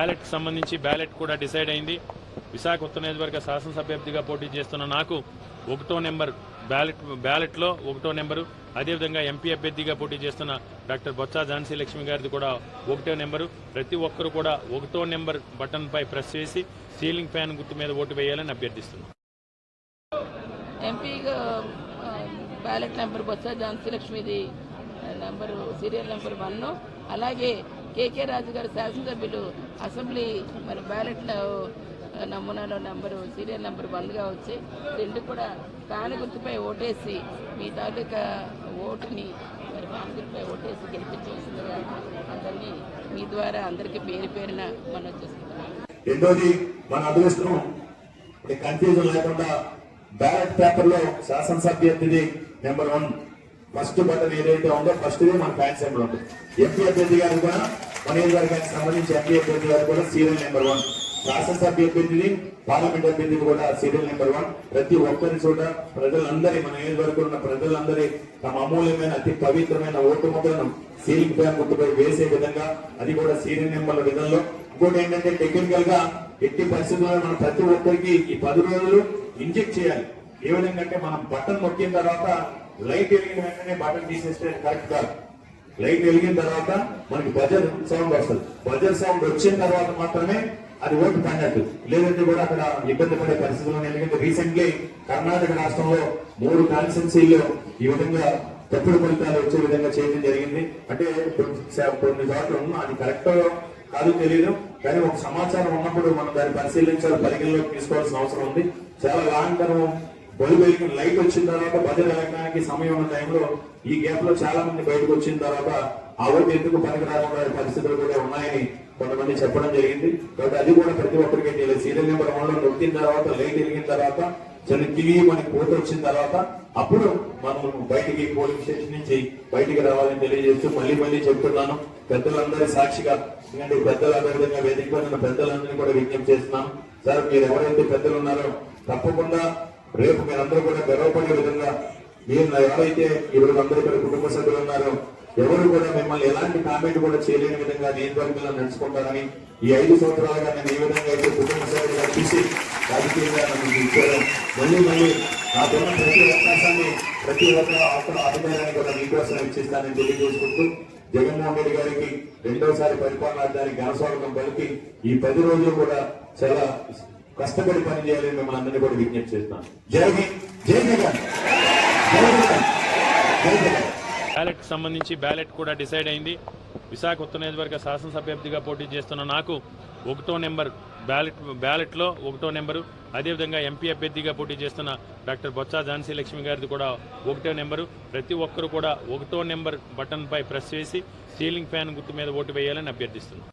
Ballot సంబంధించి ballot కూడా decide అయింది. విశాఖ ఉత్తర నియోజకవర్గ శాసనసభ అభ్యర్థిగా పోటీ చేస్తున్న నాకు ఒకటో నెంబర్ బ్యాలెట్ బ్యాలెట్లో ఒకటో నెంబరు అదేవిధంగా ఎంపీ అభ్యర్థిగా పోటీ చేస్తున్న డాక్టర్ బొత్స ఝాన్సీ లక్ష్మి గారిది కూడా ఒకటో నెంబరు. ప్రతి ఒక్కరు కూడా ఒకటో నెంబర్ బటన్పై ప్రెస్ చేసి సీలింగ్ ఫ్యాన్ గుర్తు మీద ఓటు వేయాలని అభ్యర్థిస్తున్నాను ఎంపీగా బ్యాలెట్ నెంబర్ బొత్స ఝాన్సీ లక్ష్మిది నెంబరు సీరియల్ నెంబర్ వన్ అలాగే కేకే రాజు గారు శాసనసభ్యులు అసెంబ్లీ మరి బ్యాలెట్లో నమూనాలో నెంబరు సీరియల్ నెంబర్ వన్గా వచ్చి రెండు కూడా ఫ్యాన్ గుర్తుపై ఓటేసి మీ తాలూకా ఓటుని మరి ఫ్యాన్ గుర్తుపై ఓటేసి గెలిపించవలసిందిగా అందరినీ మీ ద్వారా అందరికీ పేరు పేరున మనం చూస్తున్నాం రెండోది మన అదృష్టం కన్ఫ్యూజన్ లేకుండా బ్యాలెట్ పేపర్ శాసనసభ్యర్థిది నెంబర్ వన్. ఫస్ట్ బటన్ ఏదైతే ఉందో ఫస్ట్ మన ఫ్యాన్స్ సింబల్ ఉంటుంది ఎంపీ అభ్యర్థి గారు కూడా నియోజకవర్గానికి సంబంధించి ఎంపీ అభ్యర్థి గారు కూడా సీరియల్ నెంబర్ వన్. శాసనసభ్య అభ్యర్థిని పార్లమెంట్ అభ్యర్థిని కూడా సీరియల్ నెంబర్ వన్. ప్రతి ఒక్కరి చోట ప్రజలందరి మన నియోజకవర్గంలో ఉన్న ప్రజలందరి తమ అమూల్యమైన అతి పవిత్రమైన ఓటు ముద్రను సీలింగ్ ఫ్యాన్ గుర్తుపై వేసే విధంగా అది కూడా సీరియల్ నెంబర్ల విధంలో. ఇంకోటి ఏంటంటే టెక్నికల్గా ఎట్టి పరిస్థితుల్లో మనం ప్రతి ఒక్కరికి ఈ పది రోజులు ఇంజెక్ట్ చేయాలి. ఏ విధంగా అంటే మనం బటన్ నొక్కిన తర్వాత లైట్ వెలిగిన వెంటనే బటన్ తీసేస్తే కరెక్ట్ కాదు. లైట్ వెలిగిన తర్వాత మనకి బజర్ సౌండ్ వస్తుంది. బజర్ సౌండ్ వచ్చిన తర్వాత మాత్రమే అది ఓటు పడినట్టు. లేదంటే కూడా అక్కడ ఇబ్బంది పడే పరిస్థితుల్లో ఎందుకంటే రీసెంట్లీ కర్ణాటక రాష్ట్రంలో మూడు కాన్స్టిట్యున్సీల్లో ఈ విధంగా తప్పుడు ఫలితాలు వచ్చే విధంగా చేయడం జరిగింది. అంటే కొన్ని కొన్ని చోట్ల ఉన్నా అది కరెక్ట్ కాదు తెలియదు కానీ ఒక సమాచారం ఉన్నప్పుడు మనం దాన్ని పరిశీలించాలి పరిగణలోకి తీసుకోవాల్సిన అవసరం ఉంది. చాలా లాంగ్ టర్మ్ బల్బు వెలిగిన లైట్ వచ్చిన తర్వాత భజన వెళ్ళడానికి సమయం ఉన్న టైంలో ఈ గ్యాప్లో చాలా మంది బయటకు వచ్చిన తర్వాత ఆ ఓటు ఎందుకు పనికి రాకుండా పరిస్థితులు కూడా ఉన్నాయని కొంతమంది చెప్పడం జరిగింది. కాబట్టి అది కూడా ప్రతి ఒక్కరికి తెలియదు. సీరియల్ నెంబర్ వన్లో నొక్కిన తర్వాత లైట్ వెలిగిన తర్వాత చిన్న టీవీ మనకి పోటీ వచ్చిన తర్వాత అప్పుడు మనం బయటికి పోలింగ్ స్టేషన్ నుంచి బయటికి రావాలని తెలియజేస్తూ మళ్ళీ మళ్ళీ చెప్తున్నాను. పెద్దలందరి సాక్షిగా ఎందుకంటే పెద్దల పెద్దలు అదేవిధంగా వేదిక పెద్దలందరినీ కూడా విజ్ఞప్తి చేస్తున్నాను. సార్ మీరు ఎవరైతే పెద్దలు ఉన్నారో తప్పకుండా రేపు మీరందరూ కూడా గర్వపడే విధంగా మీరు ఎవరైతే ఈరోజు అందరూ ఇక్కడ కుటుంబ సభ్యులు ఉన్నారో ఎవరు కూడా మిమ్మల్ని ఎలాంటి కామెంట్ కూడా చేయలేని విధంగా నేను నియోజకవర్గంలో నడుచుకుంటానని ఈ ఐదు సంవత్సరాలుగా నేను ఏ విధంగా అయితే కుటుంబ సభ్యులుగా చూసి రాజకీయంగా నన్ను మళ్ళీ మళ్ళీ నాకున్న ప్రతి అవకాశాన్ని ప్రతి ఒక్క అవసరం అభిప్రాయాన్ని కూడా మీకోసం ఇచ్చిస్తానని తెలియజేసుకుంటూ జగన్మోహన్ రెడ్డి గారికి రెండోసారి పరిపాలన ఘనస్వాగతం పలికి ఈ పది రోజులు కూడా చాలా కష్టపడి పని చేయాలని మిమ్మల్ని అందరినీ కూడా విజ్ఞప్తి చేస్తున్నాను. జై జై జగన్ బ్యాలెట్ సంబంధించి బ్యాలెట్ కూడా డిసైడ్ అయింది. విశాఖ ఉత్తర నియోజకవర్గ శాసనసభ్యర్థిగా పోటీ చేస్తున్న నాకు ఒకటో నెంబర్ బ్యాలెట్ బ్యాలెట్లో ఒకటో నెంబరు అదేవిధంగా ఎంపీ అభ్యర్థిగా పోటీ చేస్తున్న డాక్టర్ బొత్స ఝాన్సీ లక్ష్మి గారిది కూడా ఒకటో నెంబరు. ప్రతి ఒక్కరు కూడా ఒకటో నెంబర్ బటన్పై ప్రెస్ చేసి సీలింగ్ ఫ్యాన్ గుర్తు మీద ఓటు వేయాలని అభ్యర్థిస్తున్నాను